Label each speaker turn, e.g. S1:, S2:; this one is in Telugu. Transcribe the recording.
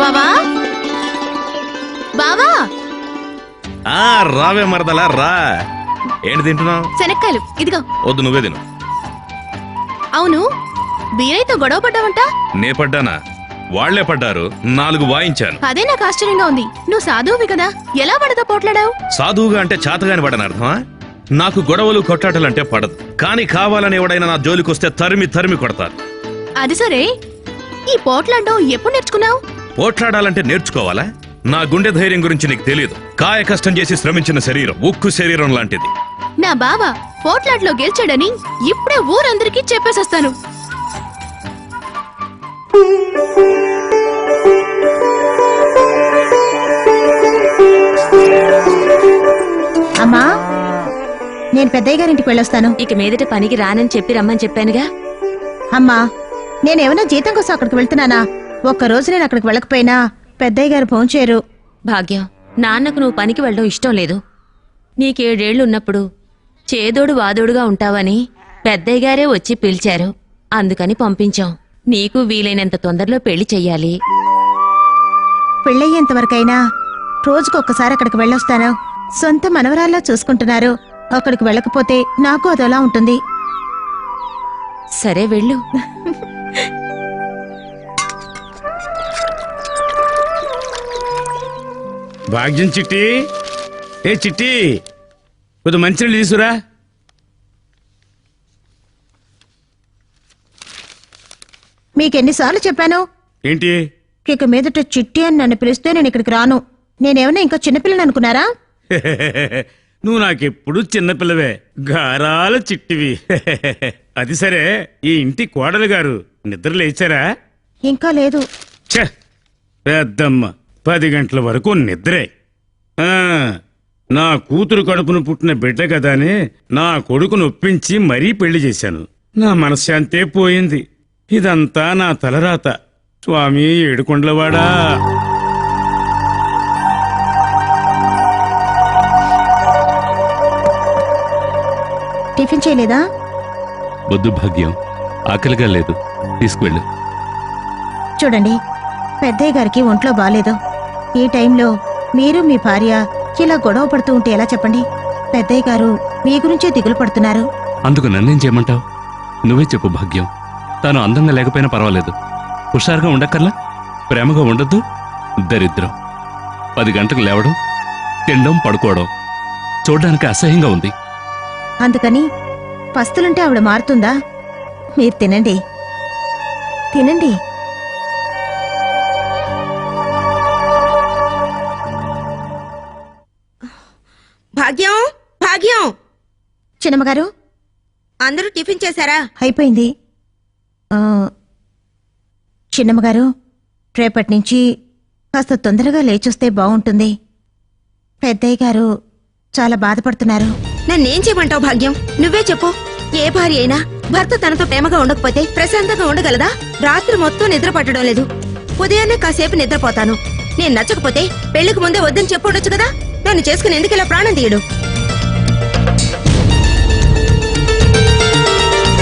S1: బావా? బావా?
S2: ఆ రావే మరదలా రా. ఏంటి తింటున్నావు?
S1: శనక్కాయలు ఇదిగో.
S2: వద్దు నువ్వే తిను.
S1: అవును బీరయ్యతో గొడవ పడ్డావంట?
S2: నే పడ్డానా? వాళ్ళే పడ్డారు నాలుగు వాయించాను.
S1: అదే నాకు ఆశ్చర్యంగా ఉంది. నువ్వు సాధువువి కదా ఎలా పడతా పోట్లాడావు?
S2: సాధువుగా అంటే చాతగాని పడని అర్థమా? నాకు గొడవలు కొట్టాటలంటే పడదు. కానీ కావాలని ఎవడైనా నా జోలికొస్తే తరిమి తరిమి కొడతారు.
S1: అది సరే. ఈ పోట్లాడడం ఎప్పుడు నేర్చుకున్నావు?
S2: పోట్లాడాలంటే నేర్చుకోవాలా? నా గుండె ధైర్యం గురించి నీకు తెలియదు. కాయ కష్టం చేసి శ్రమించిన శరీరం ఉక్కు శరీరం లాంటిది.
S1: నా బావ పోట్లాట్లో గెలిచాడని ఇప్పుడే ఊరందరికీ చెప్పేసొస్తాను.
S3: అమ్మా నేను పెద్దయ్య గారింటికి వెళ్ళొస్తాను.
S4: ఇక మీదట పనికి రానని చెప్పి రమ్మని చెప్పానుగా.
S3: అమ్మా నేనేమన్నా జీతం కోసం అక్కడికి వెళ్తున్నానా? ఒక్క రోజు నేను అక్కడికి వెళ్ళకపోయినా పెద్దయ్య గారు ఫోన్ చేయరు.
S4: భాగ్యం నాన్నకు నువ్వు పనికి వెళ్ళడం ఇష్టం లేదు. నీకేడేళ్ళున్నప్పుడు చేదోడు వాదోడుగా ఉంటావని పెద్దయ్య గారే వచ్చి పిలిచారు. అందుకని పంపించాం. నీకు వీలైనంత తొందరలో పెళ్ళి చెయ్యాలి.
S3: పెళ్ళయ్యేంత వరకైనా రోజుకొక్కసారి అక్కడికి వెళ్ళొస్తాను. సొంత మనవరాల్లా చూసుకుంటున్నారు. అక్కడికి వెళ్ళకపోతే నాకు అదోలా ఉంటుంది.
S4: సరే వెళ్ళు.
S5: భాగ్యం చిట్టి. ఏ చిట్టి కొద్ది మంచినీళ్ళు తీసుకురా.
S3: మీకెన్నిసార్లు చెప్పాను?
S5: ఏంటి?
S3: ఇక మీదట చిట్టి అని నన్ను పిలిస్తే నేను ఇక్కడికి రాను. నేనేమన్నా ఇంకా చిన్నపిల్లని అనుకున్నారా?
S5: నువ్వు నాకెప్పుడు చిన్నపిల్లవే. గారాల చిట్టివి. అది సరే ఈ ఇంటి కోడలు గారు నిద్ర లేచారా?
S3: ఇంకా లేదు.
S5: ఛ పెద్దమ్మ. పది గంటల వరకు నిద్రే. ఆ, నా కూతురు కడుపును పుట్టిన బిడ్డ కదా అని నా కొడుకును ఒప్పించి మరీ పెళ్ళి చేశాను. నా మనశ్శాంతే పోయింది. ఇదంతా నా తలరాత. స్వామి ఏడుకొండలవాడా?
S3: టిఫిన్ చేయలేదా?
S6: వద్దు భాగ్యం. ఆకలిగా లేదు. తీసుకువెళ్ళు.
S3: చూడండి పెద్దయ్య గారికి ఒంట్లో బాలేదు. ఈ టైంలో మీరు మీ భార్య ఇలా గొడవ పడుతూ ఉంటే ఎలా చెప్పండి? పెద్దయ్య గారు మీ గురించే దిగులు పడుతున్నారు.
S6: అందుకు నన్నేం చేయమంటావు? నువ్వే చెప్పు భాగ్యం. తాను అందంగా లేకపోయినా పర్వాలేదు. హుషారుగా ఉండక్కర్లా? ప్రేమగా ఉండొద్దు? దరిద్రం. పది గంటలకు లేవడం తినడం పడుకోవడం చూడడానికి అసహ్యంగా ఉంది.
S3: అందుకని పస్తులుంటే ఆవిడ మారుతుందా? మీరు తినండి. తినండి.
S7: భాగ్యం భాగ్యం.
S3: చిన్నమ్మగారు?
S7: అందరూ టిఫిన్ చేశారా?
S3: అయిపోయింది. ఆ, చిన్నమ్మగారు రేపటి నుంచి కాస్త తొందరగా లేచొస్తే బాగుంటుంది పెద్దయ్య గారు చాలా బాధపడుతున్నారు.
S7: నన్నేం చేయమంటావు భాగ్యం? నువ్వే చెప్పు. ఏ భార్య అయినా భర్త తనతో ప్రేమగా ఉండకపోతే ప్రశాంతంగా ఉండగలదా? రాత్రి మొత్తం నిద్ర పట్టడం లేదు. ఉదయాన్నే కాసేపు నిద్రపోతాను. నేను నచ్చకపోతే పెళ్ళికి ముందే వద్దని చెప్పొడొచ్చు కదా? నన్ను చేసుకుని ఎందుకు ఇలా ప్రాణం తీయడు?